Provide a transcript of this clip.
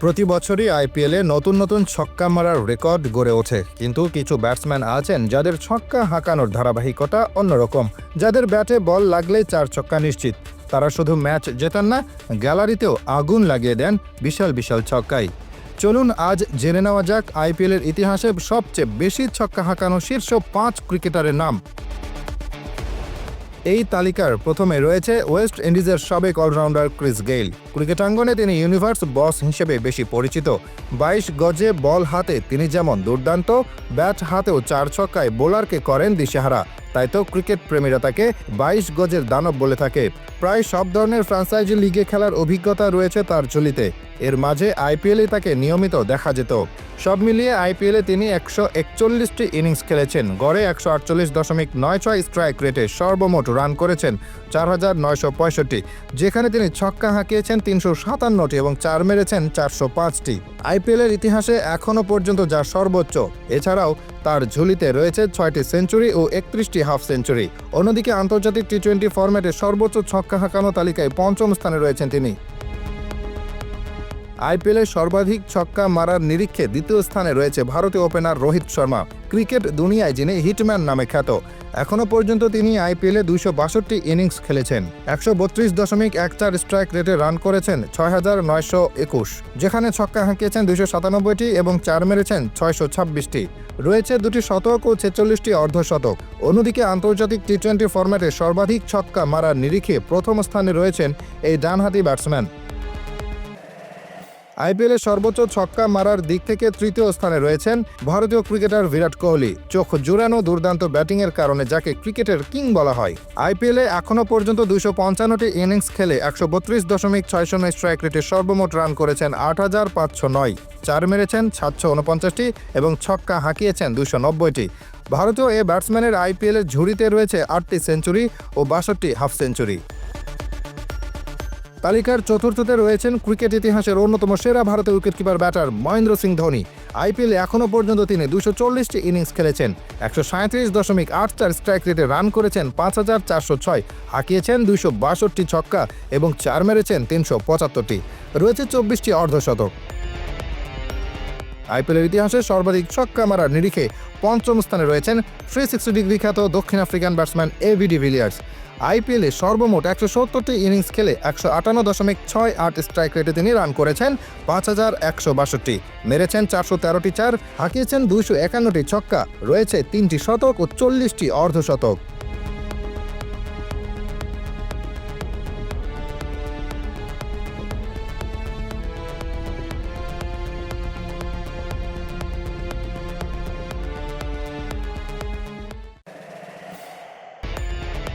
প্রতি বছরই আইপিএলে নতুন নতুন ছক্কা মারার রেকর্ড গড়ে ওঠে। কিন্তু কিছু ব্যাটসম্যান আছেন যাদের ছক্কা হাঁকানোর ধারাবাহিকতা অন্যরকম, যাদের ব্যাটে বল লাগলেই চার ছক্কা নিশ্চিত। তারা শুধু ম্যাচ জেতান না, গ্যালারিতেও আগুন লাগিয়ে দেন বিশাল বিশাল ছক্কাই। চলুন আজ জেনে নেওয়া যাক আইপিএলের ইতিহাসে সবচেয়ে বেশি ছক্কা হাঁকানো শীর্ষ পাঁচ ক্রিকেটারের নাম। এই তালিকার প্রথমে রয়েছে ওয়েস্ট ইন্ডিজের সাবেক অলরাউন্ডার ক্রিস গেইল। ক্রিকেটাঙ্গনে তিনি ইউনিভার্স বস হিসেবে বেশি পরিচিত। বাইশ গজে বল হাতে তিনি যেমন দুর্দান্ত, ব্যাট হাতেও চার ছক্কায় বোলারকে করেন দিশেহারা। তাই তো ক্রিকেট প্রেমীরা তাকে বাইশ গজের দানব বলে থাকে। প্রায় সব ধরনের ফ্রাঞ্চাইজি লিগে খেলার অভিজ্ঞতা রয়েছে তার ঝুলিতে এর মাঝে আইপিএলে তাকে নিয়মিত দেখা যেত। সব মিলিয়ে আইপিএলে তিনি একশো একচল্লিশটি ইনিংস খেলেছেন। গড়ে একশো আটচল্লিশ দশমিক নয় ছয় স্ট্রাইক রেটে সর্বমোট রান করেছেন চার হাজার নয়শো পঁয়ষট্টি। যেখানে তিনি ছক্কা হাঁকিয়েছেন তিনশো সাতান্নটি এবং চার মেরেছেন চারশো পাঁচটি। আইপিএলের ইতিহাসে এখনও পর্যন্ত যা সর্বোচ্চ। এছাড়াও তার ঝুলিতে রয়েছে ছয়টি সেঞ্চুরি ও একত্রিশটি হাফ সেঞ্চুরি। অন্যদিকে আন্তর্জাতিক টি টোয়েন্টি ফরম্যাটে সর্বোচ্চ ছক্কা হাঁকানো তালিকায় পঞ্চম স্থানে রয়েছেন তিনি। আইপিএলে সর্বাধিক ছক্কা মারার নিরীক্ষে দ্বিতীয় স্থানে রয়েছে ভারতীয় ওপেনার রোহিত শর্মা। ক্রিকেট দুনিয়ায় যিনি হিটম্যান নামে খ্যাত এখনও পর্যন্ত তিনি আইপিএলে দুইশো বাষট্টি ইনিংস খেলেছেন। একশো বত্রিশ দশমিক এক চার স্ট্রাইক রেটে রান করেছেন ছয় হাজার নয়শো একুশ, যেখানে ছক্কা হাঁকিয়েছেন দুইশো সাতানব্বইটি এবং চার মেরেছেন ছয়শো ছাব্বিশটি। রয়েছে দুটি শতক ও ছেচল্লিশটি অর্ধশতক। অন্যদিকে আন্তর্জাতিক টি টোয়েন্টি ফরম্যাটে সর্বাধিক ছক্কা মারার নিরিখে প্রথম স্থানে রয়েছেন এই ডানহাতি ব্যাটসম্যান। আইপিএলে সর্বোচ্চ ছক্কা মারার দিক থেকে তৃতীয় স্থানে রয়েছেন ভারতীয় ক্রিকেটার বিরাট কোহলি। চোখ জুড়ানো দুর্দান্ত ব্যাটিংয়ের কারণে যাকে ক্রিকেটের কিং বলা হয়। আইপিএলে এখনও পর্যন্ত দুশো পঞ্চান্নটি ইনিংস খেলে একশো বত্রিশ দশমিক ছয় শূন্য স্ট্রাইক রেটে সর্বমোট রান করেছেন আট হাজার পাঁচশো নয়। চার মেরেছেন সাতশো উনপঞ্চাশটি এবং ছক্কা হাঁকিয়েছেন দুশো নব্বইটি। ভারতীয় এ ব্যাটসম্যানের আইপিএলের ঝুড়িতে রয়েছে আটটি সেঞ্চুরি ও বাষট্টি হাফ সেঞ্চুরি। তালিকার চতুর্থতে রয়েছেন ক্রিকেট ইতিহাসের অন্যতম সেরা ভারতের wicketkeeper batter Mahendra Singh Dhoni. IPL এখনও পর্যন্ত তিনি দুশো চল্লিশটি ইনিংস খেলেছেন। একশো সাঁত্রিশ দশমিক আট চার স্ট্রাইক রেটে রান করেছেন পাঁচ হাজার চারশো ছয়। হাঁকিয়েছেন দুইশো বাষট্টি ছক্কা এবং চার মেরেছেন তিনশো পঁচাত্তরটি। রয়েছে চব্বিশটি অর্ধশতক আইপিএলের ইতিহাসে সর্বাধিক ছক্কা মারার নিরিখে পঞ্চম স্থানে রয়েছেন থ্রি সিক্সটি ডিগ্রি খ্যাত দক্ষিণ আফ্রিকান ব্যাটসম্যান এভি ডিভিলিয়ার্স আইপিএলে সর্বমোট একশো সত্তরটি ইনিংস খেলে একশো আটান্ন দশমিক ছয় আট স্ট্রাইক রেটে তিনি রান করেছেন, পাঁচ হাজার একশো বাষট্টি। মেরেছেন চারশো তেরোটি চার, হাঁকিয়েছেন দুইশো একান্নটি ছক্কা, রয়েছে তিনটি শতক ও চল্লিশটি অর্ধশতক